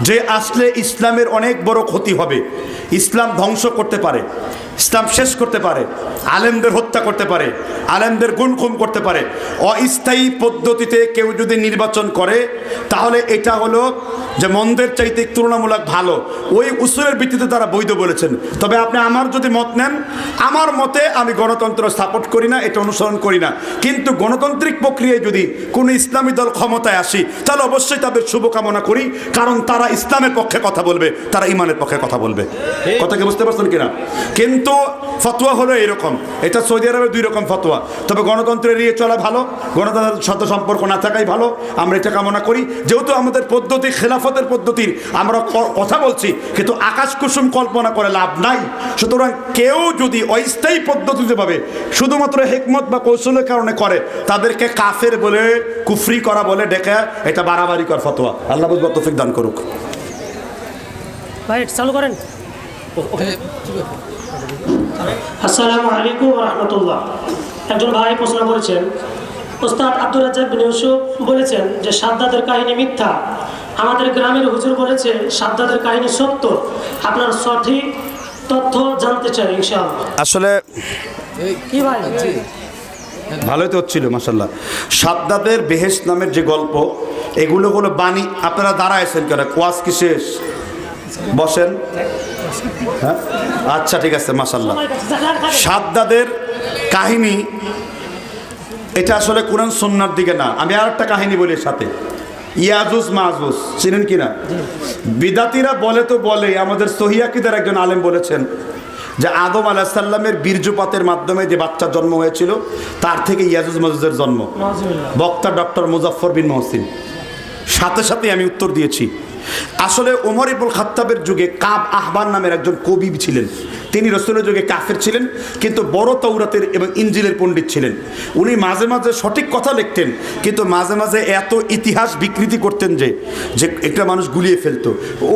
যে আসলে ইসলামের অনেক বড় ক্ষতি হবে ইসলাম ধ্বংস করতে পারে। ইসলাম শেষ করতে পারে আলেমদের হত্যা করতে পারে আলেমদের গুণ খুম করতে পারে। অস্থায়ী পদ্ধতিতে কেউ যদি নির্বাচন করে তাহলে এটা হলো যে মন্দের চাইতে তুলনামূলক ভালো। ওই উসুলের ভিত্তিতে তারা বৈধ বলেছেন। তবে আপনি আমার যদি মত নেন আমার মতে আমি গণতন্ত্র সাপোর্ট করি না এটা অনুসরণ করি না। কিন্তু গণতান্ত্রিক প্রক্রিয়ায় যদি কোনো ইসলামী দল ক্ষমতায় আসি তাহলে অবশ্যই তাদের শুভকামনা করি কারণ তারা ইসলামের পক্ষে কথা বলবে তারা ইমানের পক্ষে কথা বলবে। কথা কি বুঝতে পারছেন কিনা? কিন্তু ফতোয়া হলো এরকম এটা সৌদি আরবের দুই রকম ফতোয়া তবে গণতন্ত্রের এড়িয়ে চলা ভালো গণতন্ত্রের সাথে সম্পর্ক না থাকাই ভালো আমরা এটা কামনা করি যেহেতু আমাদের পদ্ধতি খেলাফতের পদ্ধতির আমরা কথা বলছি কিন্তু আকাশ কুসুম কল্পনা করে লাভ নাই সুতরাং কেউ যদি অস্থায়ী পদ্ধতিতে ভাবে শুধুমাত্র হেকমত বা কৌশলের কারণে করে তাদেরকে কাফের বলে কুফরি করা বলে ডেকে এটা বাড়াবাড়ি কর ফতোয়া আল্লাহ বুঝবা তৌফিক দান করুক ভাই চালু করেন আসসালামু আলাইকুম রহমতুল্লাহ। একজন ভাই প্রশ্ন করেছেন ওস্তাদ আব্দুল রাজ্জাক বিন ইউসুফ বলেছেন যে সাদ্দাদের কাহিনী মিথ্যা। আমাদের গ্রামের হুজুর বলেছে সাদ্দাদের কাহিনী সত্য। আপনার সঠিক তথ্য জানতে চাই ইনশাআল্লাহ। আসলে কি ভাই? ভালোই তো হচ্ছিল মাসাল্লাহ সাদ্দাদের বেহেস নামের যে গল্প এগুলো হলো বাণী। আপনারা দাঁড়াইছেন কেন? কোয়াজ কি শেষ? বসেন। হ্যাঁ? আচ্ছা ঠিক আছে মাসাল্লাহ সাদ্দাদের কাহিনী, এটা আসলে কোরআন সন্ন্যার দিকে না। আমি আর একটা কাহিনী বলি সাথে। ইয়াজুস মাহজুস চিনেন কি না? বিদাতিরা বলে তো বলে, আমাদের সহিয়াকিদের একজন আলেম বলেছেন যে আদম আলাহিসাল্লামের বীর্যপাতের মাধ্যমে যে বাচ্চার জন্ম হয়েছিল, তার থেকে ইয়াজুজ মাজুজের জন্ম। বক্তা ডক্টর মুজাফর বিন মহসিন। সাথে সাথে আমি উত্তর দিয়েছি। আসলে ওমর ইবুল খাত্তাবের যুগে কাব আহবান নামের একজন কবি ছিলেন। তিনি রসুলের যুগে কাফের ছিলেন, কিন্তু বড় তৌরাতের এবং ইঞ্জিলের পণ্ডিত ছিলেন। উনি মাঝে মাঝে সঠিক কথা লিখতেন, কিন্তু মাঝে মাঝে এত ইতিহাস বিকৃতি করতেন যে যে একটা মানুষ গুলিয়ে ফেলতো।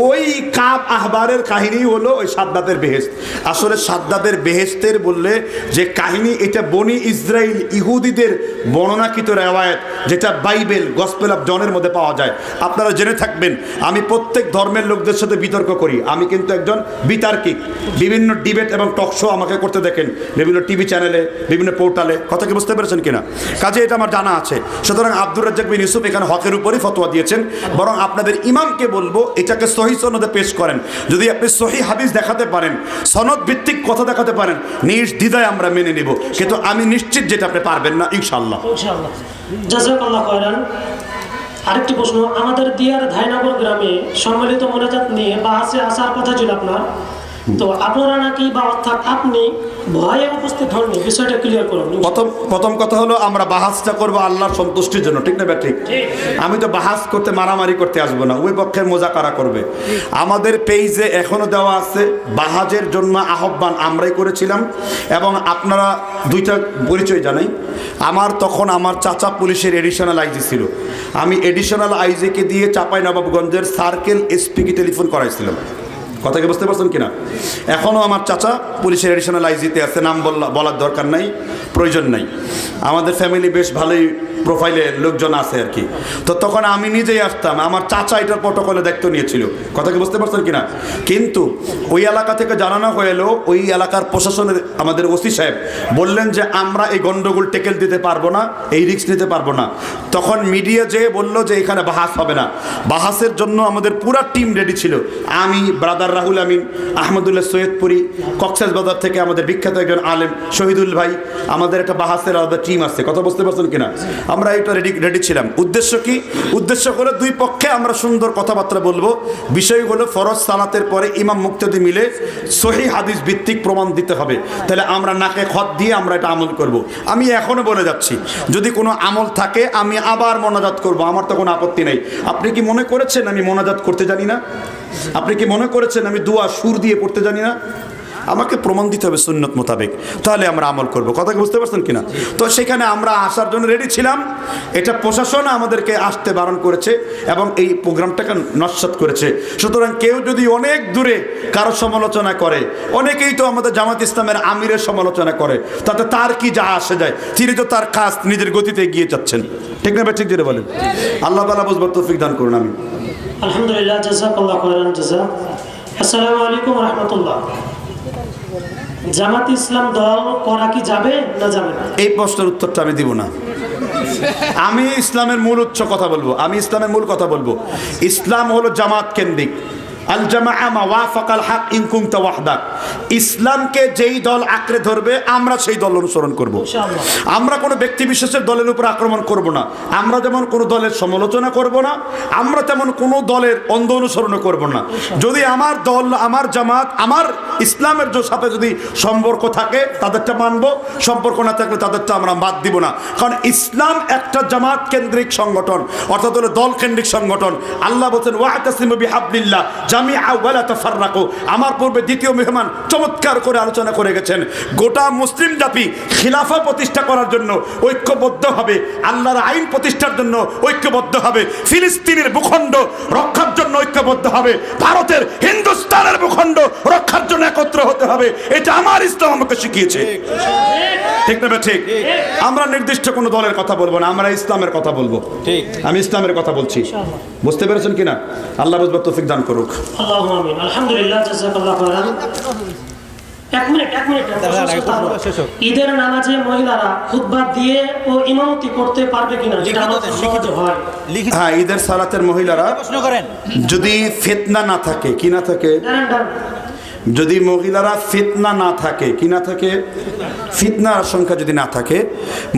ওই কাব আহবারের কাহিনী হলো ওই সাদ্দাতের বেহেস্ত আসলে সাদ্দাতের বেহেস্তের বললে যে কাহিনী, এটা বনি ইসরায়েল ইহুদিদের বর্ণনাকৃত রেওয়ায়ত, যেটা বাইবেল, গসপেল অফ জনের মধ্যে পাওয়া যায়। আপনারা জেনে থাকবেন, আমি প্রত্যেক ধর্মের লোকদের সাথে বিতর্ক করি। আমি কিন্তু একজন বিতার্কিক। বিভিন্ন ডিবেট এবং টক শো আমাকে করতে দেখেন। বিভিন্ন টিভি চ্যানেলে, বিভিন্ন পোর্টালে। কথা কি বুঝতে পেরেছেন কিনা? কাজে এটা আমার জানা আছে। সুতরাং আব্দুর রাজ্জাক বিন ইউসুফ এখানে হকের উপরই ফতোয়া দিয়েছেন। বরং আপনাদের ইমামকে বলব, এটাকে সহি সনদে পেশ করেন। যদি আপনি সহি হাদিস দেখাতে পারেন, সনদ ভিত্তিক কথা দেখাতে পারেন নির্দ্বিধায় আমরা মেনে নিব। কিন্তু আমি নিশ্চিত যেটা আপনি পারবেন না ইনশাল্লাহ আরেকটি প্রশ্ন, আমাদের দিয়ার ধাইনগর গ্রামে সম্মিলিত মোনাজাত নিয়ে বাহাসে আসার কথা ছিল আপনার? তো আপনারা নাকি বা অর্থাৎ আপনি ভয়ে উপস্থিত হননি বিষয়টা ক্লিয়ার করুন। প্রথম প্রথম কথা হলো আমরা বাহাসটা করব আল্লাহর সন্তুষ্টির জন্য ঠিক না ব্যাট ঠিক? আমি তো বাহাস করতে মারামারি করতে আসব না ওই পক্ষের মোজাকারা করবে? আমাদের পেজে এখনও দেওয়া আছে বাহাজের জন্য আহ্বান আমরাই করেছিলাম এবং আপনারা দুইটা পরিচয় জানাই। আমার তখন আমার চাচা পুলিশের এডিশনাল আইজি ছিল। আমি এডিশনাল আইজিকে দিয়ে চাপাই নবাবগঞ্জের সার্কেল এসপিকে টেলিফোন করাইছিলাম। কথা কি বুঝতে পারছেন কিনা? এখনও আমার চাচা পুলিশের এডিশনাল আইজিতে আছে, নাম বললা বলার দরকার নাই, প্রয়োজন নাই। আমাদের ফ্যামিলি বেশ ভালোই প্রোফাইলে লোকজন আছে আর কি। তো তখন আমি নিজেই আসতাম, আমার চাচা এটার প্রটোকলে দায়িত্ব নিয়েছিল। কথা কি বুঝতে পারছেন কিনা? কিন্তু ওই এলাকা থেকে জানানো হয়ে এলো ওই এলাকার প্রশাসনের, আমাদের ওসি সাহেব বললেন যে আমরা এই গন্ডগোল টেকেল দিতে পারব না, এই রিক্স নিতে পারব না। তখন মিডিয়া যেয়ে বলল যে এখানে বাহাস হবে না। বাহাসের জন্য আমাদের পুরা টিম রেডি ছিল। আমি ব্রাদার রাহুল আমিন, আহমদুল্লাহ সৈয়দপুরি, কক্সেস বাজার থেকে আমাদের বিখ্যাত একজন আলেম শহীদুল ভাই। আমাদের একটা বাহাসের আলাদা টিম আছে। কথা বুঝতে পারছেন কিনা? আমরা এটা রেডি রেডি ছিলাম। উদ্দেশ্য কি? উদ্দেশ্য হলো দুই পক্ষে আমরা সুন্দর কথাবার্তা বলব। বিষয় হলো ফরজ সালাতের পরে ইমাম মুক্তাদি মিলে সহি হাদিস ভিত্তিক প্রমাণ দিতে হবে। তাহলে আমরা নাকে খত দিয়ে আমরা এটা আমল করব। আমি এখনও বলে যাচ্ছি, যদি কোনো আমল থাকে, আমি আবার মোনাজাত করব। আমার তো কোনো আপত্তি নেই। আপনি কি মনে করেছেন আমি মোনাজাত করতে জানি না? আপনি কি মনে করেছেন আমি দোয়া সুর দিয়ে পড়তে জানি না। আমাকে প্রমাণ দিতে হবে সুন্নত মোতাবেক। তাহলে আমরা আমল করব। কথা বুঝতে পারছেন কিনা? তো সেখানে আমরা আসার জন্য রেডি ছিলাম। এটা প্রশাসন আমাদেরকে আসতে বারণ করেছে এবং এই প্রোগ্রামটাকে নস্বাত করেছে। সুতরাং কেউ যদি অনেক দূরে কারও সমালোচনা করে, অনেকেই তো আমাদের জামাত ইসলামের আমিরের সমালোচনা করে, তাতে তার কি যা আসে যায়? তিনি তো তার কাজ নিজের গতিতে এগিয়ে যাচ্ছেন। ঠিক না ঠিক যেটা বলেন? আল্লাহ তালা বুঝবার তৌফিক দান করুন আমি আলহামদুলিল্লাহ আসসালামু আলাইকুম রহমতুল্লাহ। জামাত ইসলাম দল করা কি যাবে না যাবে না? এই প্রশ্নের উত্তরটা আমি দিব না। আমি ইসলামের মূল উচ্চ কথা বলব। আমি ইসলামের মূল কথা বলব। ইসলাম হলো জামাত কেন্দ্রিক। আল জামা আমা ওয়াফাকাল হাক ইনকুমতা ওয়াহদাক। ইসলামকে যেই দল আঁকড়ে ধরবে আমরা সেই দল অনুসরণ করব। আমরা কোনো ব্যক্তি বিশেষের দলের উপর আক্রমণ করব না। আমরা যেমন কোনো দলের সমালোচনা করব না আমরা তেমন কোনো দলের অন্ধ অনুসরণ করব না। যদি আমার দল আমার জামাত আমার ইসলামের সাথে যদি সম্পর্ক থাকে তাদেরটা মানবো। সম্পর্ক না থাকলে তাদেরটা আমরা বাদ দিব না। কারণ ইসলাম একটা জামাত কেন্দ্রিক সংগঠন অর্থাৎ হলো দল কেন্দ্রিক সংগঠন। আল্লাহ বলছেন ওয়াহতাসিমু বিহাবলিল্লাহ। জামিআ ওয়ালা তাফাররাকু। আমার পূর্বে দ্বিতীয় মেহমান চমৎকার করে আলোচনা করে গেছেন। গোটা মুসলিম জাতি খিলাফা প্রতিষ্ঠা করার জন্য ঐক্যবদ্ধ হবে, আল্লাহর আইন প্রতিষ্ঠার জন্য ঐক্যবদ্ধ হবে, ফিলিস্তিনের ভূখণ্ড রক্ষার জন্য ঐক্যবদ্ধ হবে, ভারতের হিন্দুস্তানের ভূখণ্ড রক্ষার জন্য একত্র হতে হবে। এটা আমার ইসলাম আমাকে শিখিয়েছে। ঠিক না ঠিক? আমরা নির্দিষ্ট কোনো দলের কথা বলব না আমরা ইসলামের কথা বলব। ঠিক। আমি ইসলামের কথা বলছি। বুঝতে পেরেছেন কিনা? আল্লাহ বুঝবার তৌফিক দান করুক। ঈদের নামাজে মহিলারা খুতবা দিয়ে ও ইমামতি করতে পারবে কিনা যেটা লিখিত আমার দেন, সহজে হয়। লিখিত। হ্যাঁ ঈদের সালাতের মহিলারা যদি ফেতনা না থাকে কি না থাকে। যদি মহিলারা ফিতনা না থাকে, কি না থাকে? ফিতনার আশঙ্কা যদি না থাকে,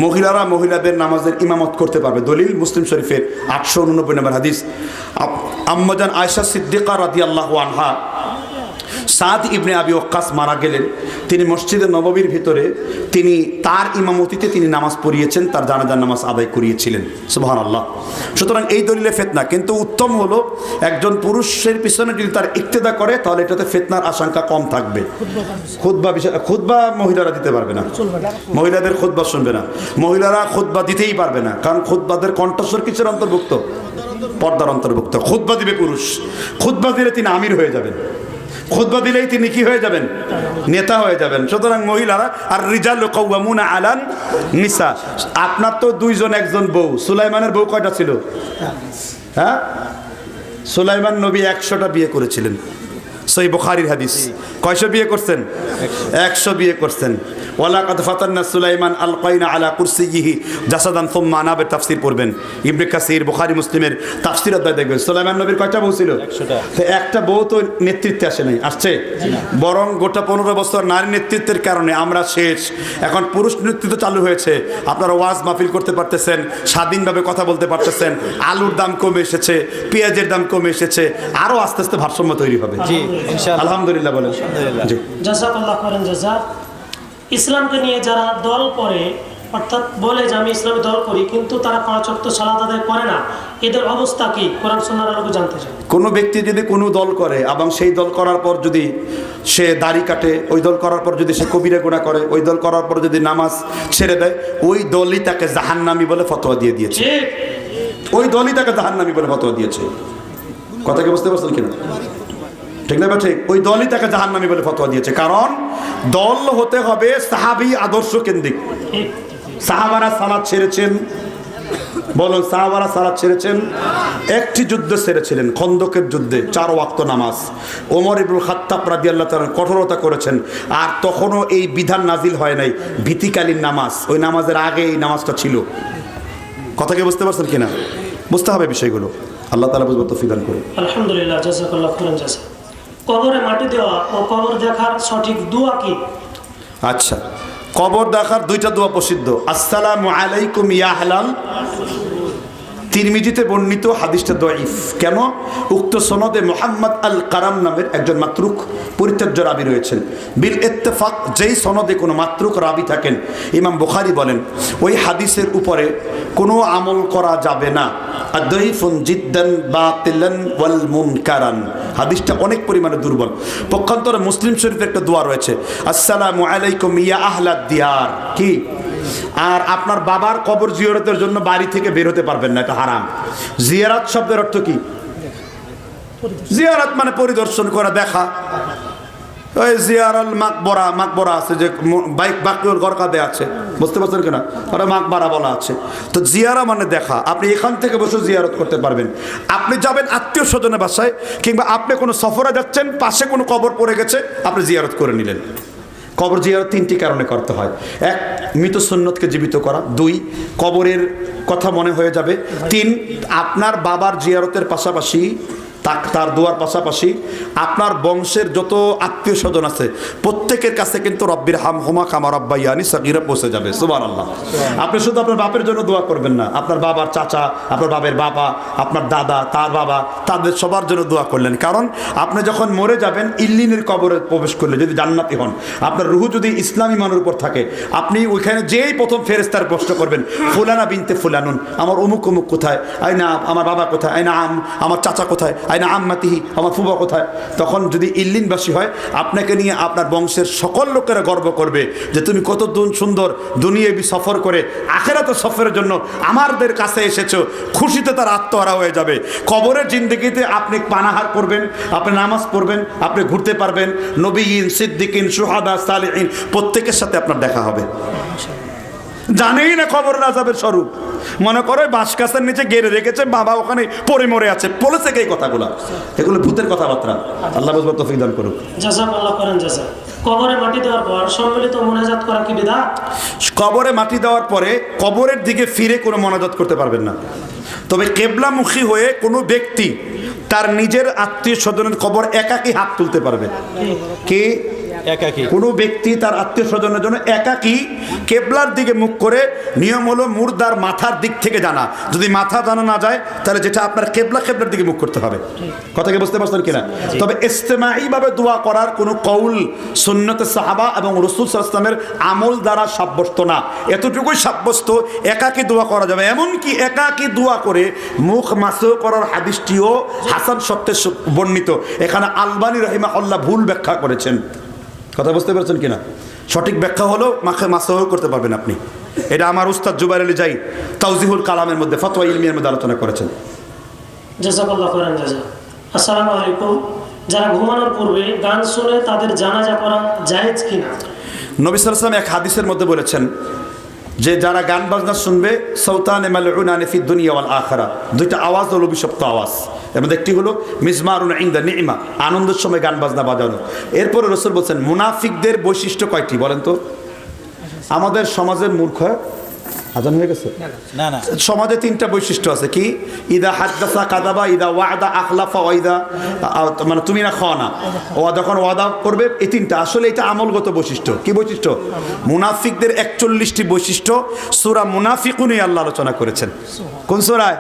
মহিলারা মহিলাদের নামাজের ইমামত করতে পারবে। দলিল মুসলিম শরীফের আটশো উননব্বই নম্বর হাদিস। আম্মজান আয়সা সিদ্দিকা রাদি আল্লাহ আনহা সাদ ইবনে আবি ওক্কাস মারা গেলেন। তিনি মসজিদে নববীর ভিতরে তিনি তার ইমামতিতে তিনি নামাজ পড়িয়েছেন, তার জানাজার নামাজ আদায় করিয়েছিলেন। সুবাহান আল্লাহ সুতরাং এই দলিলে ফেতনা। কিন্তু উত্তম হলো, একজন পুরুষের পিছনে যদি তার ইক্তেদা করে, তাহলে এটাতে ফেতনার আশঙ্কা কম থাকবে। খুদ্া বিষয় খুদ্া মহিলারা দিতে পারবে না। মহিলাদের খুদ্া শুনবে না। মহিলারা খুদ্া দিতেই পারবে না। কারণ খুদ্বাদের কণ্ঠস্বর কিসের অন্তর্ভুক্ত? পর্দার অন্তর্ভুক্ত। খুদ্া দিবে পুরুষ। খুদ্া দিলে তিনি আমির হয়ে যাবেন। খুদ্া দিলেই তিনি কি হয়ে যাবেন? নেতা হয়ে যাবেন। সুতরাং মহিলারা আর রিজাল কৌমুনা আলান নিসা। আপনার তো দুইজন একজন বউ। সুলাইমানের বউ কয়টা ছিল? হ্যাঁ? সুলাইমান নবী একশোটা বিয়ে করেছিলেন। সই বুখারির হাদিস। কয়শো বিয়ে করছেন? একশো। বিয়ে করছেন। ওয়ালা কাদ ফাতান্না সুলাইমান আল কয়না আলা কুরসিহি জাসাদান সুম্মা আনাবের তাফসির পড়বেন। ইবনে কাসির বুখারি মুসলিমের তাফসির অধ্যায় দেখবেন। সুলাইমান নবীর কয়টা বউ ছিল? তো একটা বউ তো নেতৃত্বে আসে নাই। আসছে? বরং গোটা পনেরো বছর নারী নেতৃত্বের কারণে আমরা শেষ। এখন পুরুষ নেতৃত্ব চালু হয়েছে। আপনারা ওয়াজ মাহফিল করতে পারতেছেন স্বাধীনভাবে কথা বলতে পারতেছেন আলুর দাম কমে এসেছে পেঁয়াজের দাম কমে এসেছে আরও আস্তে আস্তে ভারসাম্য তৈরি হবে। জি। আলহামদুলিল্লাহ বলেন। জাজাকাল্লাহ ইসলামকে নিয়ে যারা দল করে অর্থাৎ বলে যে আমি ইসলামী দল করি কিন্তু তারা পাঁচ অক্ট সালাদ আদায় করে না এদের অবস্থা কি? কোরআন সন্ন্যার আলোকে জানতে চাই। কোনো ব্যক্তি যদি কোনো দল করে এবং সেই দল করার পর যদি সে দাড়ি কাটে ওই দল করার পর যদি সে কবিরা গুণা করে ওই দল করার পর যদি নামাজ ছেড়ে দেয় ওই দলই তাকে জাহান্নামি বলে ফতোয়া দিয়ে দিয়েছে। ওই দলই তাকে জাহান্নামি বলে ফতোয়া দিয়েছে। কথা কি বুঝতে পারছেন কিনা? ঠিক না ঠিক। ওই দলই তাকে জাহান্নামি বলে ফতোয়া দিয়েছে। কারণ দল হতে হবে সাহাবি আদর্শ কেন্দ্রিক। সাহাবারা সালাদ ছেড়েছেন। বলুন, সাহাবারা সালাদ ছেড়েছেন? একটি যুদ্ধ ছেড়েছিলেন খন্দকের যুদ্ধে, চার ওয়াক্ত নামাজ। ওমর ইবুল খাত্তাব রাদি আল্লাহ তাআলা কঠোরতা করেছেন। আর তখনও এই বিধান নাজিল হয় নাই, ভীতিকালীন নামাজ। ওই নামাজের আগে এই নামাজটা ছিল। কথা কি বুঝতে পারছেন কিনা? বুঝতে হবে বিষয়গুলো। আল্লাহ তালা বুঝব তো ফিদান করে আলহামদুলিল্লাহ কবরে মাটি দেওয়া ও কবর দেখার সঠিক দোয়া কি? আচ্ছা কবর দেখার দুইটা দোয়া প্রসিদ্ধ। আসসালামু আলাইকুম ইয়া হালাল। তিরমিজিতে বর্ণিত হাদিসটা দইফ কেন? উক্ত সনদে মোহাম্মদ আল কারাম নামের একজন মাতরুক পরিত্যাজ্য রাবি রয়েছেন। বিল ইত্তেফাক, যেই সনদে কোনো মাতরুক রাবি থাকেন, ইমাম বুখারি বলেন, ওই হাদিসের উপরে কোনো আমল করা যাবে না। আদইফুন জিদ্দান বাতিলান ওয়াল মুনকারান। হাদিসটা অনেক পরিমাণে দুর্বল। পক্ষান্তরে মুসলিম শরীফের একটা দোয়া রয়েছে, আসসালামু আলাইকুম ইয়া আহলাদ দিয়ার। কি? আর আপনার বাবার কবর জিয়ারতের জন্য বাড়ি থেকে বেরোতে পারবেন না, এটা হারাম। জিয়ারাত শব্দের অর্থ কি? জিয়ারাত মানে পরিদর্শন করা, দেখা। ওই জিয়ারাল মাকবরা মাকবরা আছে যে বাইক বাকিওর আছে। বুঝতে পারছেন কিনা? ওরা মাকবারা বলা আছে। তো জিয়ারা মানে দেখা। আপনি এখান থেকে বসে জিয়ারত করতে পারবেন। আপনি যাবেন আত্মীয় স্বজনের বাসায়, কিংবা আপনি কোনো সফরে যাচ্ছেন, পাশে কোনো কবর পড়ে গেছে, আপনি জিয়ারত করে নিলেন। কবর জিয়ারত তিনটি কারণে করতে হয়। এক মৃত সুন্নতকে জীবিত করা। দুই, কবরের কথা মনে হয়ে যাবে। তিন, আপনার বাবার জিয়ারতের পাশাপাশি তাক- তার দোয়ার পাশাপাশি আপনার বংশের যত আত্মীয় স্বজন আছে, প্রত্যেকের কাছে কিন্তু রব্বির হাম হোমা কামার আব্বাইয়ানি সাকিরা পৌঁছে যাবে। সুবান আল্লাহ আপনি শুধু আপনার বাপের জন্য দোয়া করবেন না, আপনার বাবার চাচা, আপনার বাবের বাবা, আপনার দাদা, তার বাবা, তাদের সবার জন্য দোয়া করলেন। কারণ আপনি যখন মরে যাবেন, ইল্লিনের কবরে প্রবেশ করলে, যদি জান্নাতি হন, আপনার রুহু যদি ইসলামী মানের উপর থাকে, আপনি ওইখানে যেই প্রথম ফেরেস্তার প্রশ্ন করবেন, ফুলানা বিনতে ফুলানুন, আমার অমুক অমুক কোথায়? আইনা আমার বাবা কোথায়? আইনা আম, আমার চাচা কোথায়? আইনা আম্মাতিহি, আমার ফুবা কোথায়? তখন যদি ইল্লিনবাসী হয়, আপনাকে নিয়ে আপনার বংশের সকল লোকেরা গর্ব করবে যে তুমি কত দুন সুন্দর দুনিয়াবি সফর করে আখেরাত সফরের জন্য আমাদের কাছে এসেছ। খুশিতে তার আত্মহারা হয়ে যাবে। কবরের জিন্দগিতে আপনি পানাহার করবেন, আপনি নামাজ পড়বেন, আপনি ঘুরতে পারবেন। নবীন, সিদ্দিকিন, সুহাদা, সালিহীন, প্রত্যেকের সাথে আপনার দেখা হবে। জানেই না খবর রাজাবের স্বরূপ। মনে করো বাঁশ গাছের নিচে গেড়ে রেখেছে বাবা ওখানে পড়ে মরে আছে। বলেছে কে এই কথাগুলো? এগুলো ভূতের কথাবার্তা। আল্লাহ বুঝব তফিক দান করুক। জাজাক আল্লাহ করেন জাজা। কবরে মাটি দেওয়ার পর সম্মিলিত মোনাজাত করা কি বিদা কবরে মাটি দেওয়ার পরে কবরের দিকে ফিরে কোনো মনাজাত করতে পারবেন না। তবে কেবলামুখী হয়ে কোনো ব্যক্তি তার নিজের আত্মীয় স্বজনের কবর একাকী হাত তুলতে পারবে। কি? একাকি। কোনো ব্যক্তি তার আত্মীয় স্বজনের জন্য একাকী কেবলার দিকে মুখ করে নিয়ম হলো মুর্দার মাথার দিক থেকে জানা। যদি মাথা জানা না যায় তাহলে যেটা আপনার কেবলা কেবলার দিকে মুখ করতে হবে। কথা কি বুঝতে পারছেন কিনা? তবে ইস্তেমাইভাবে দোয়া করার কোনো কৌল সুন্নতে সাহাবা এবং রসুল সাল্লামের আমল দ্বারা সাব্যস্ত না। এতটুকুই সাব্যস্ত একাকী দোয়া করা যাবে। এমনকি একাকী দোয়া করে মুখ মাসেও করার হাদিসটিও হাসান সত্যে বর্ণিত। এখানে আলবানী রহিমা আল্লাহ ভুল ব্যাখ্যা করেছেন। কথা বুঝতে পারছেন কিনা? সঠিক ব্যাখ্যা হলো মাখে মাসাহ করতে পারবেন আপনি। এটা আমার উস্তাদ জুবাইর আলী যাই তাউজিহুল কালামের মধ্যে ফতোয়া ইলমিয়ার মধ্যে আলোচনা করেছেন। জাজাক আল্লাহ করেন জাজা। আসসালামু আলাইকুম। যারা ঘুমানোর পূর্বে গান শুনে তাদের জানাজা করা জায়েজ কিনা? নবী সালাম এক হাদিসের মধ্যে বলেছেন যে যারা গান বাজনা শুনবে সৌতান এমালফি দুনিয়া ওয়াল আখারা দুইটা আওয়াজ হলো অভিশপ্ত আওয়াজ। এর মধ্যে একটি হলো, মিজমারুন ইন্দা নিমা আনন্দের সময় গান বাজনা বাজানো। এরপরে রসুল বলছেন, মুনাফিকদের বৈশিষ্ট্য কয়টি? বলেন তো। আমাদের সমাজের মূর্খ আজান হয়ে গেছে? না না। সমাজে তিনটা বৈশিষ্ট্য আছে। কি? ইদা হাদ্দাসা কাদাবা ইদা ওয়াদা আখলাফা ওয়াইদা মানে তুমি না খাওয়া না। ওয়া যখন ওয়াদা করবে এই তিনটা। আসলে এটা আমলগত বৈশিষ্ট্য। কি বৈশিষ্ট্য? মুনাফিকদের একচল্লিশটি বৈশিষ্ট্য। সুরা মুনাফিকুনই আল্লাহ আলোচনা করেছেন। কোন সুরায়?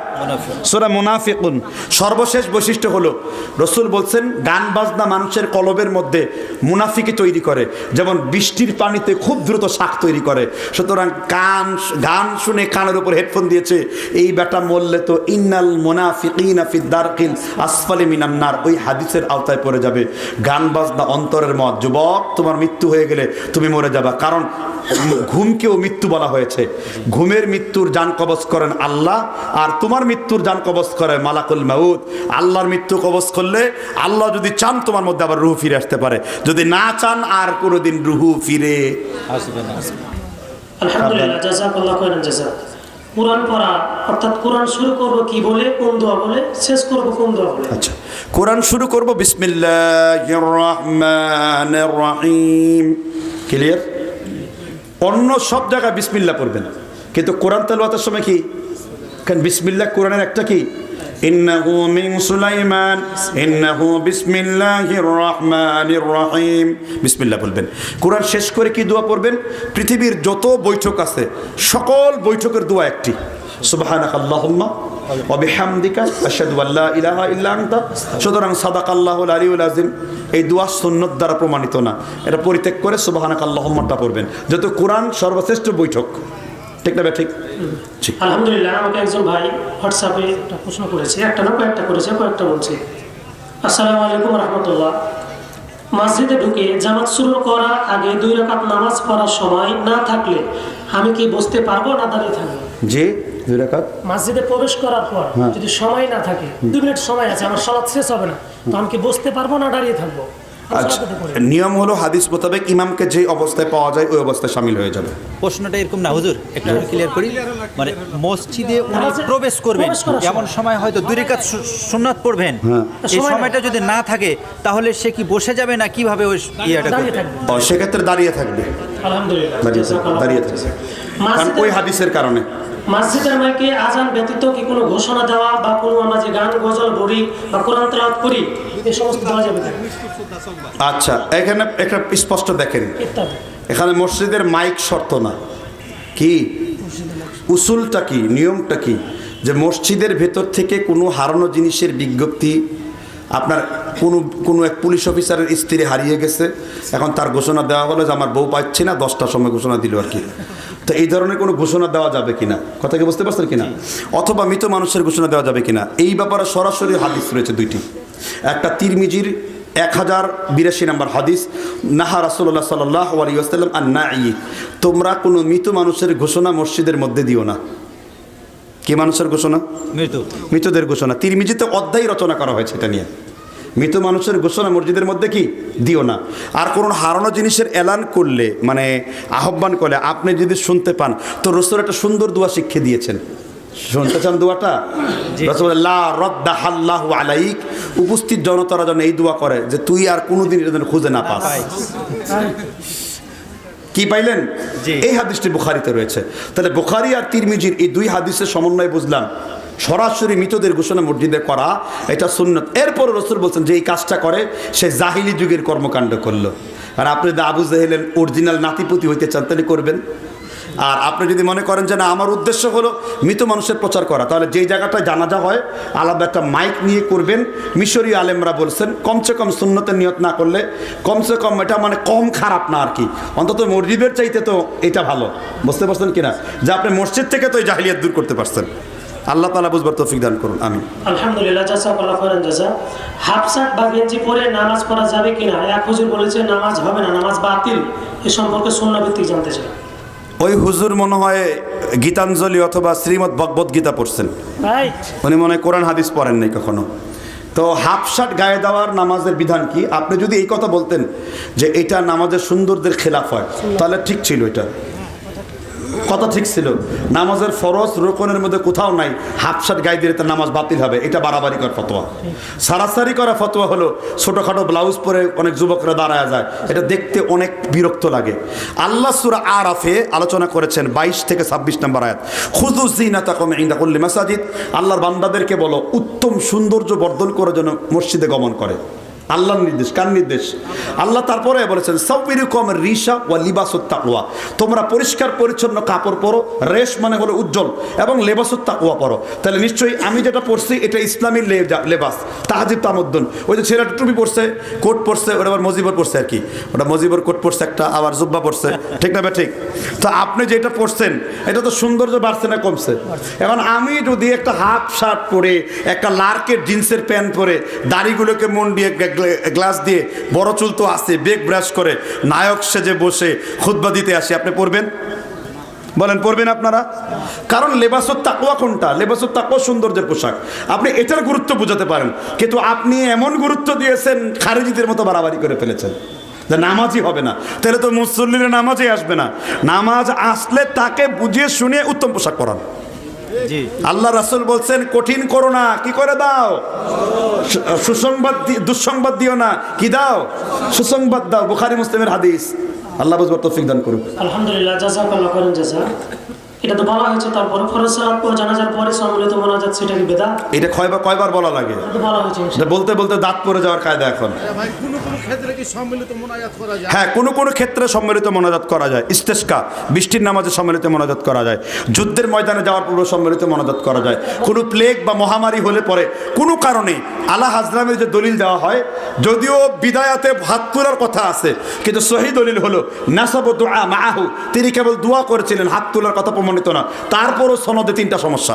সুরা মুনাফিকুন। সর্বশেষ বৈশিষ্ট্য হলো রসুল বলছেন গান বাজনা মানুষের কলবের মধ্যে মুনাফিকে তৈরি করে। যেমন বৃষ্টির পানিতে খুব দ্রুত শাক তৈরি করে। সুতরাং কান গান শুনে কানের উপর হেডফোন দিয়েছে, এই বেটা মরলে তো ইন্নাল মুনাফিকিন ফিদ্দারকিল আসফালি মিনান্নার ওই হাদিসের আওতায় পড়ে যাবে। গান বাজনা অন্তরের মত, যুবক, তোমার মৃত্যু হয়ে গেলে তুমি মরে যাবা। কারণ ঘুমকেও মৃত্যু বলা হয়েছে। ঘুমের মৃত্যুর যান কবজ করেন আল্লাহ, আর তোমার মৃত্যুর যান কবজ করে মালাকুল মাউদ আল্লাহর মৃত্যু কবজ করলে আল্লাহ যদি চান, তোমার মধ্যে আবার রুহু ফিরে আসতে পারে। যদি না চান, আর কোনোদিন রুহু ফিরে আসবে না। অর্থাৎ শুরু করব কি বলে? কোন দোয়া বলে? শেষ কোন দোয়া আচ্ছা কোরআন শুরু অন্য সব জায়গায় বিসমিল্লাহ পড়বেন। কিন্তু কোরআন তেলাওয়াতের সময় কি? কারণ বিসমিল্লাহ কোরআনের একটা কি? ইন্নাহু মিন সুলাইমান, ইন্নাহু বিসমিল্লাহির রহমানির রহিম। বিসমিল্লাহ বলবেন। কোরআন শেষ করে কি দোয়া পড়বেন? পৃথিবীর যত বৈঠক আছে, সকল বৈঠকের দোয়া একটি। সুবহানাক আল্লাহুম্মা ওয়া বিহামদিকা আশহাদু আল্লা ইলাহা ইল্লা আনতা। সুতরাং সাদাকাল্লাহুল আলিউল আযীম, এই দোয়া সুন্নত দ্বারা প্রমাণিত না। এটা পরিত্যাগ করে সুবহানাক আল্লাহুম্মাটা পড়বেন। যেহেতু কোরআন সর্বশ্রেষ্ঠ বৈঠক। ঠিক না ঠিক। আলহামদুলিল্লাহ আমাকে একজন ভাই হোয়াটসঅ্যাপে একটা প্রশ্ন করেছে একটা না কয়েকটা করেছে কয়েকটা বলছে। আসসালামু আলাইকুম রহমতুল্লাহ। মসজিদে ঢুকে জামাত শুরু করা আগে দুই রাকাত নামাজ পড়ার সময় না থাকলে আমি কি বসতে পারব না দাঁড়িয়ে থাকব? জি দুই রাকাত। মসজিদে প্রবেশ করার পর যদি সময় না থাকে দুই মিনিট সময় আছে আমার সলাৎ শেষ হবে না তো আমি কি বসতে পারব না দাঁড়িয়ে থাকব? আচ্ছা নিয়ম হলো হাদিস মোতাবেক ইমামকে যে অবস্থায় পাওয়া যায় ওই অবস্থায় সামিল হয়ে যাবে। প্রশ্নটা এরকম না হুজুর একটু ক্লিয়ার করি। মানে মসজিদে উনি প্রবেশ করবেন প্রবেশ সময়। এমন সময় হয়তো দুই রেখাত সু- সুন্নাত পড়বেন। এই সময়টা যদি না থাকে তাহলে সে কি বসে যাবে না কীভাবে ওই ইয়েটা সেক্ষেত্রে দাঁড়িয়ে থাকবে। আলহামদুলিল্লাহ। দাঁড়িয়ে। থাকবে কারণ ওই হাদিসের কারণে। মসজিদের মাইকে আজান ব্যতীত কি কোনো ঘোষণা দেওয়া বা কোনো আমরা যে গান গজল বড়ি বা কোরআন তেলাওয়াত করি এই সমস্ত দেওয়া যাবে না। আচ্ছা এখানে একটা স্পষ্ট দেখেন। এখানে মসজিদের মাইক শর্ত না। কি? উসুলটা কি? নিয়মটা কি? যে মসজিদের ভেতর থেকে কোনো হারানো জিনিসের বিজ্ঞপ্তি আপনার কোনো কোনো এক পুলিশ অফিসারের স্ত্রী হারিয়ে গেছে এখন তার ঘোষণা দেওয়া হলো যে আমার বউ পাচ্ছি না দশটার সময় ঘোষণা দিল আর কি। তো এই ধরনের কোনো ঘোষণা দেওয়া যাবে কিনা? কথা কি বুঝতে পারছেন কিনা? অথবা মৃত মানুষের ঘোষণা দেওয়া যাবে কিনা? এই ব্যাপারে সরাসরি হাদিস রয়েছে দুইটি। একটা তিরমিজির এক হাজার বিরাশি নম্বর হাদিস নাহা রাসুল্লাহ সাল্লাহ আলী আর না ই তোমরা কোনো মৃত মানুষের ঘোষণা মসজিদের মধ্যে দিও না। কি মানুষের ঘোষণা? মৃত্যু মৃতদের ঘোষণা। তিরমিজিতে অধ্যায় রচনা করা হয়েছে এটা নিয়ে। মৃত মানুষের ঘোষণা মসজিদের মধ্যে কি? দিও না। আর কোনো হারানো জিনিসের এলান করলে মানে আহ্বান করলে আপনি যদি শুনতে পান তো রসুল একটা সুন্দর দোয়া শিক্ষা দিয়েছেন। শুনতে চান দোয়াটা? রদ্দা হাল্লাহু আলাইক। উপস্থিত জনতারা যেন এই দোয়া করে যে তুই আর কোনোদিন এটা যেন খুঁজে না পাস। কি পাইলেন। এই হাদিসটি বুখারিতে রয়েছে। তাহলে বুখারি আর তিরমিজির এই দুই হাদিসের সমন্বয় বুঝলাম সরাসরি মৃতদের ঘোষণা মসজিদে করা, এটা সুন্নত। এরপর রসুল বলছেন যে এই কাজটা করে, সে জাহিলি যুগের কর্মকাণ্ড করল। আর আপনি যদি আবু জাহেলের অরিজিনাল নাতিপুতি হইতে চান, তাহলে করবেন। আর আপনি যদি মনে করেন যে না, আমার উদ্দেশ্য হলো মৃত মানুষের প্রচার করা, তাহলে যেই জায়গাটায় জানাজা হয়, আলাদা একটা মাইক নিয়ে করবেন। মিশরীয় আলেমরা বলছেন, কমসে কম সুন্নতের নিয়ত না করলে, কমসে কম এটা মানে কম খারাপ না আর কি। অন্তত মসজিদের চাইতে তো এটা ভালো। বুঝতে পারছেন কিনা? যে আপনি মসজিদ থেকে তো এই জাহিলিয়াত দূর করতে পারছেন। আল্লাহ তালা বুঝবার তৌফিক দান করুন আমি আলহামদুলিল্লাহ জাযাকাল্লাহ খাইরান জাযা হাফ শার্ট বা গেঞ্জি পরে নামাজ পড়া যাবে কিনা? এক হুজুর বলেছে নামাজ হবে না নামাজ বাতিল। এ সম্পর্কে সুন্নাহ জানতে চাই। ওই হুজুর মনে হয় গীতাঞ্জলি অথবা শ্রীমৎ ভগবত গীতা পড়ছেন। উনি মনে হয় কোরআন হাদিস পড়েন নাই কখনো। তো হাফ শার্ট গায়ে দেওয়ার নামাজের বিধান কি? আপনি যদি এই কথা বলতেন যে এটা নামাজের সুন্দরদের খেলাফ হয় তাহলে ঠিক ছিল এটা। কথা ঠিক ছিল। নামাজের ফরজ রোকনের মধ্যে কোথাও নাই। হাফ শার্ট গায়ে দিলে তার নামাজ বাতিল হবে। এটা বাড়াবাড়ি করা ফতোয়া। সারাসারি করা ফতোয়া হলো, ছোটোখাটো ব্লাউজ পরে অনেক যুবকরা দাঁড়ায় যায়। এটা দেখতে অনেক বিরক্ত লাগে। আল্লাহ সুরা আরাফে আলোচনা করেছেন বাইশ থেকে ছাব্বিশ নম্বর আয়াত। খুদু জিনাতা কমে ইন্দা করলি মাসাজিদ। আল্লাহর বান্দাদেরকে বলো, উত্তম সৌন্দর্য বর্ধন করার জন্য মসজিদে গমন করে। আল্লাহর নির্দেশ, কার নির্দেশ? আল্লাহ তারপরে বলেছেন সবিরকম রিসা ওয়া লিবাসুত্তাকুয়া তোমরা পরিষ্কার, পরিচ্ছন্ন কাপড় পরো, রেশ মানে হলো উজ্জ্বল, এবং লেবাসুত্তাকুয়া পরো। তাহলে নিশ্চয়ই আমি যেটা পরছি, এটা ইসলামী লেবাস। তাহাজিব তামদ্দুন। ওই যে ছেলেটা টুপি পরছে, কোট পরছে, ওটা আবার মজিবর পরছে আর কি। ওটা মজিবর কোট পরছে, একটা আবার জুব্বা পরছে। ঠিক না ঠিক? তো আপনি যেটা পরছেন, এটা তো সৌন্দর্য বাড়ছে না কমছে? এখন আমি যদি একটা হাফ শার্ট পরে, একটা লার্কের জিন্সের প্যান্ট পরে, দাড়িগুলোকে মন দিয়ে গ্লাস দিয়ে বড় চুল তো আছে, বেগ ব্রাশ করে নায়ক সেজে বসে খুতবা দিতে আসি। আপনি পড়বেন? বলেন, পড়বেন আপনারা? কারণ লেবাসত তাকুয়া কোনটা? লেবাসত তাকুয়া সৌন্দর্যের পোশাক। আপনি এটার গুরুত্ব বোঝাতে পারেন। কিন্তু আপনি এমন গুরুত্ব দিয়েছেন, খারেজিদের মতো বাড়াবাড়ি করে ফেলেছেন। যে নামাজই হবে না। তাহলে তো মুসল্লিরা নামাজই আসবে না। নামাজ আসলে তাকে বুঝিয়ে শুনিয়ে উত্তম পোশাক পরান। আল্লাহ রাসুল বলছেন কঠিন করো না কি করে দাও? সুসংবাদ দি- দুঃসংবাদ দিও না কি দাও? সুসংবাদ দাও। বুখারি মুসলিমের হাদিস। আল্লাহ বুঝবার তৌফিক দান করুক। আলহামদুলিল্লাহ এটা তো বলা হয়েছে তারপরে ফরজ সালাত পর জানাজার পরে সম্মিলিত মোনাজাত সেটা কি বেদা এটা কয়বার কয়বার বলা লাগে? বলা হয়েছে এটা বলতে বলতে দাঁত পড়ে যাওয়ার কায়দা এখন। ভাই কোনো কোনো ক্ষেত্রে কি সম্মিলিত মোনাজাত করা যায়? হ্যাঁ কোনো কোনো ক্ষেত্রে সম্মিলিত মনাজাত করা যায়। ইস্তেস্কা বৃষ্টির নামাজে সম্মিলিত মনাজাত করা যায়। যুদ্ধের ময়দানে যাওয়ার পূর্বে সম্মিলিত মনাজাত করা যায়। কোনো প্লেগ বা মহামারী হলে পরে কোনো কারণে আলা হাজরামের যে দলিল দেওয়া হয়, যদিও বিদায়াতে হাত তোলার কথা আছে, কিন্তু সহি দলিল হলো, নাসাব দোয়া মাহু তিনি কেবল দোয়া করেছিলেন, হাত তোলার কথা প্রমাণিত না। তারপরও সনদে তিনটা সমস্যা,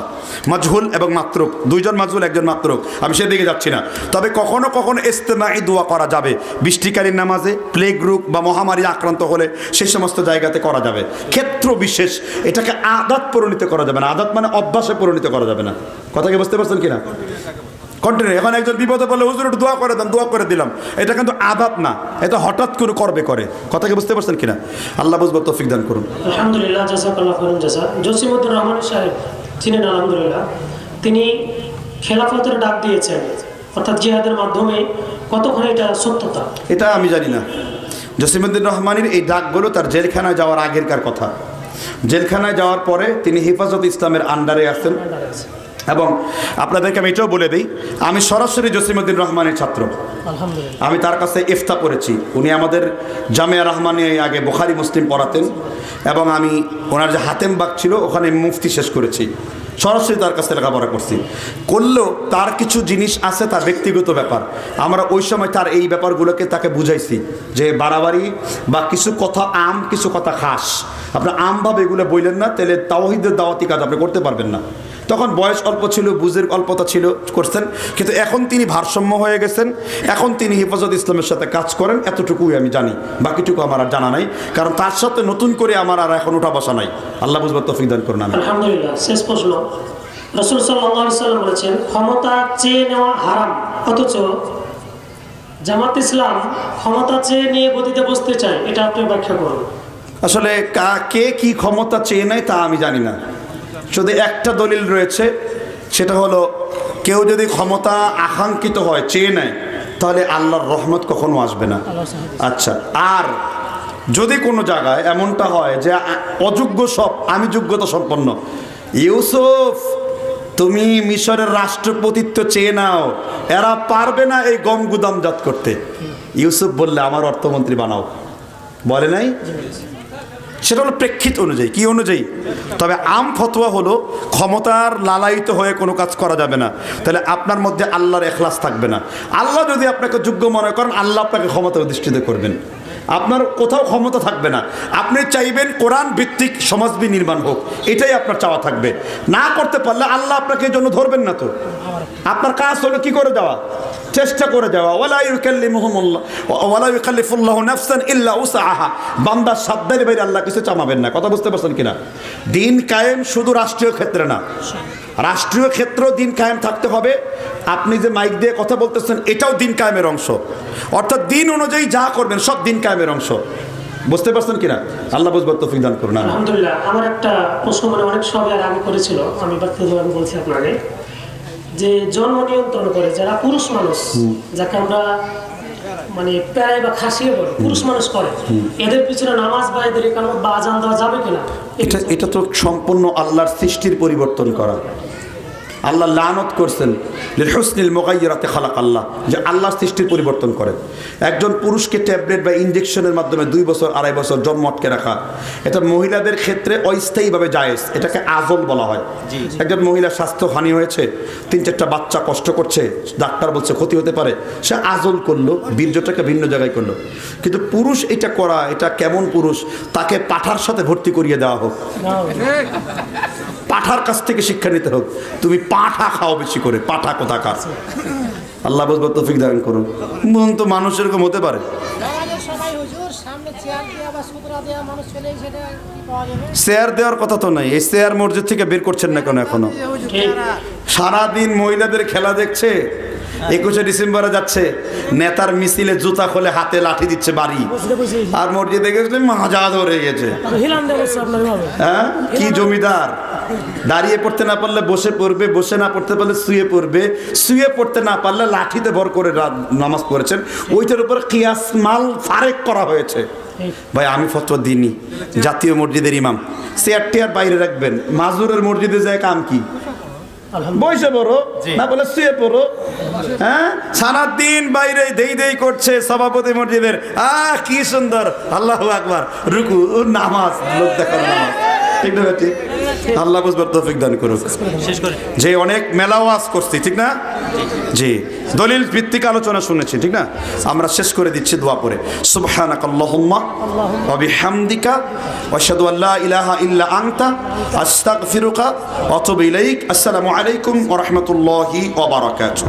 মাজহুল এবং মাত্রক, দুইজন মাজহুল, একজন মাত্রক, আমি সেদিকে যাচ্ছি না। তবে কখনো কখনো ইস্তেমাই দোয়া করা যাবে, বৃষ্টিকালীন নামাজে প্লেগ রোগ বা মহামারী আক্রান্ত হলে সেই সমস্ত জায়গাতে করা যাবে। ক্ষেত্র বিশেষ, এটাকে আদাত পরিণত করা যাবে না। আদাত মানে অভ্যাসে পরিণত করা যাবে না। কথা কি বুঝতে পারছেন কিনা? কন্টিনিউ এখন একজন বিপদে বলে হুজুর একটু দোয়া করে দেন দোয়া করে দিলাম। এটা কিন্তু আদাব না এটা হঠাৎ করে করবে করে। কথাকে বুঝতে পারছেন কিনা? আল্লাহ বুঝব তৌফিক দান করুন। আলহামদুলিল্লাহ রহমান সাহেব চিনেন আলহামদুলিল্লাহ তিনি খেলাফতের ডাক দিয়েছেন অর্থাৎ জিহাদের মাধ্যমে কতক্ষণ এটা সত্যতা? এটা আমি জানি না। জসিমুদ্দিন রহমানের এই ডাকগুলো তার জেলখানায় যাওয়ার আগেরকার কথা। জেলখানায় যাওয়ার পরে তিনি হেফাজত ইসলামের আন্ডারে আছেন। এবং আপনাদেরকে আমি এটাও বলে দিই আমি সরাসরি জসিমুদ্দিন রহমানের ছাত্র। আমি তার কাছে ইফতা পড়েছি। উনি আমাদের জামিয়া রহমানে আগে বোখারি মুসলিম পড়াতেন এবং আমি ওনার যে হাতেম বাগ ছিল ওখানে মুফতি শেষ করেছি। সরাসরি তার কাছে লেখাপড়া করছি। করলেও তার কিছু জিনিস আছে তার ব্যক্তিগত ব্যাপার। আমরা ওই সময় তার এই ব্যাপারগুলোকে তাকে বুঝাইছি যে বাড়াবাড়ি বা কিছু কথা আম কিছু কথা খাস। আপনি আমভাবে এগুলো বললেন না তাহলে তাওহিদের দাওয়াতি কাজ আপনি করতে পারবেন না। তখন বয়স অল্প ছিল বুঝের অল্পতা ছিল করছেন। কিন্তু এখন তিনি ভারসাম্য হয়ে গেছেন। এখন তিনি হেফাজত ইসলামের সাথে কাজ করেন এতটুকুই আমি জানি। বাকিটুকু আমার আর জানা নাই। কারণ তার সাথে নতুন করে আমার আর এখন ওঠা বসা নাই। আল্লাহ বুঝবার তফিক দান করুন আমি আলহামদুলিল্লাহ শেষ প্রশ্ন। রসুল সাল্লাম বলেছেন ক্ষমতা চেয়ে নেওয়া হারাম। অথচ জামাত ইসলাম ক্ষমতা চেয়ে নিয়ে গদিতে বসতে চায় এটা আপনি ব্যাখ্যা করুন। আসলে কা- কে কি ক্ষমতা চেয়ে নেয় তা আমি জানি না। শুধু একটা দলিল রয়েছে সেটা হলো কেউ যদি ক্ষমতা আকাঙ্ক্ষিত হয় চেয়ে নেয় তাহলে আল্লাহর রহমত কখনো আসবে না। আচ্ছা আর যদি কোনো জায়গায় এমনটা হয় যে অযোগ্য সব আমি যোগ্যতা সম্পন্ন। ইউসুফ তুমি মিশরের রাষ্ট্রপতিত্ব চেয়ে নাও এরা পারবে না এই গম গুদামজাত করতে। ইউসুফ বললে আমার অর্থমন্ত্রী বানাও। বলে নাই? সেটা হলো প্রেক্ষিত অনুযায়ী, কি অনুযায়ী? তবে আম ফতোয়া হলো, ক্ষমতার লালায়িত হয়ে কোনো কাজ করা যাবে না। তাহলে আপনার মধ্যে আল্লাহর এখলাস থাকবে না। আল্লাহ যদি আপনাকে যোগ্য মনে করেন, আল্লাহ আপনাকে ক্ষমতা অধিষ্ঠিত করবেন। আপনার কোথাও ক্ষমতা থাকবে না। আপনি চাইবেন কোরআন ভিত্তিক সমাজ নির্মাণ হোক। এটাই আপনার চাওয়া থাকবে। না করতে পারলে আল্লাহ আপনাকে জন্য ধরবেন না তো। আপনার কাজ হলো কি করে যাওয়া? চেষ্টা করে যাওয়া। আল্লাহ কিছু চামাবেন না। কথা বুঝতে পারছেন কিনা? দিন কায়েম শুধু রাষ্ট্রীয় ক্ষেত্রে না। রাষ্ট্রীয় ক্ষেত্রেও দিন কায়েম থাকতে হবে। আপনি যে মাইক দিয়ে কথা বলতেছেন এটাও দিন কায়েমের অংশ। অর্থাৎ দিন অনুযায়ী যা করবেন সব দিন কায়েমের অংশ। বুঝতে পারছেন কিনা? আল্লাহ বুঝবার তৌফিক দান করুন। আলহামদুলিল্লাহ আমার একটা প্রশ্ন মানে অনেক সবাই আর আগে করেছিল আমি ব্যক্তিগতভাবে বলছি আপনাকে। যে জন্ম নিয়ন্ত্রণ করে যারা পুরুষ মানুষ যাকে আমরা মানে প্যারাই বা খাসিয়ে বলে পুরুষ মানুষ করে এদের পিছনে নামাজ বা এদের একামত বা আজান দেওয়া যাবে কিনা? এটা এটা তো সম্পূর্ণ আল্লাহর সৃষ্টির পরিবর্তন করা। আল্লাহ লানত করছেন হুসনিল মোকাইরাতে খালাক আল্লাহ যে আল্লাহ সৃষ্টির পরিবর্তন করেন। একজন পুরুষকে ট্যাবলেট বা ইঞ্জেকশনের মাধ্যমে দুই বছর আড়াই বছর জন্ম আটকে রাখা এটা মহিলাদের ক্ষেত্রে অস্থায়ীভাবে জায়েজ এটাকে আজল বলা হয়। একজন মহিলা স্বাস্থ্য হানি হয়েছে তিন চারটা বাচ্চা কষ্ট করছে ডাক্তার বলছে ক্ষতি হতে পারে সে আজল করল বীর্যটাকে ভিন্ন জায়গায় করল। কিন্তু পুরুষ এটা করা এটা কেমন পুরুষ তাকে পাঠার সাথে ভর্তি করিয়ে দেওয়া হোক। পাঠার কাছ থেকে শিক্ষা নিতে হোক, তুমি পাঠা খাও বেশি করে, পাঠা কোথাকার? আল্লাহ বলব তফিক দান করুন। তো মানুষ এরকম হতে পারে। চেয়ার দেওয়ার কথা তো নাই। এই চেয়ার মসজিদ থেকে বের করছেন না কেন এখনও? সারাদিন মহিলাদের খেলা দেখছে, একুশে ডিসেম্বরে যাচ্ছে, নেতার মিছিলে জুতা খোলে হাতে লাঠি দিচ্ছে বাড়ি। আর মসজিদে গেছে মাজা ধরে গেছে। হ্যাঁ? কি জমিদার? দাঁড়িয়ে পড়তে না পারলে বসে পড়বে, বসে না পড়তে পারলে শুয়ে পড়বে, শুয়ে পড়তে না পারলে লাঠিতে ভর করে নামাজ পড়েছেন। ওইটার উপরে কিয়াস মাল ফারেক করা হয়েছে। ভাই আমি ফতোয়া দিইনি। জাতীয় মসজিদের ইমাম। চেয়ার টেয়ার বাইরে রাখবেন। মাজুরের মসজিদে যায় কাম কি? বসে পড়ো। না বলে শুয়ে পড়ো। হ্যাঁ? সারাদিন বাইরে দেই দেই করছে সভাপতি মসজিদের। আহ কি সুন্দর। আল্লাহ আকবার। রুকু নামাজ লোক দেখার নামাজ। ঠিক না ঠিক? আল্লাহ বুঝবার তৌফিক দান করুক। যে অনেক মেলা ওয়াজ করছি ঠিক না? জি। দলিল ভিত্তিক আলোচনা শুনেছি ঠিক না? আমরা শেষ করে দিচ্ছি দোয়া পরে সুবহানাক আল্লাহুম্মা ওয়া বিহামদিকা ওয়া আশহাদু আল্লা ইলাহা ইল্লা আনতা আস্তাগফিরুকা ওয়া আতুবু ইলাইক। আসসালামু আলাইকুম ওয়া রাহমাতুল্লাহি ওয়া বারাকাতুহু।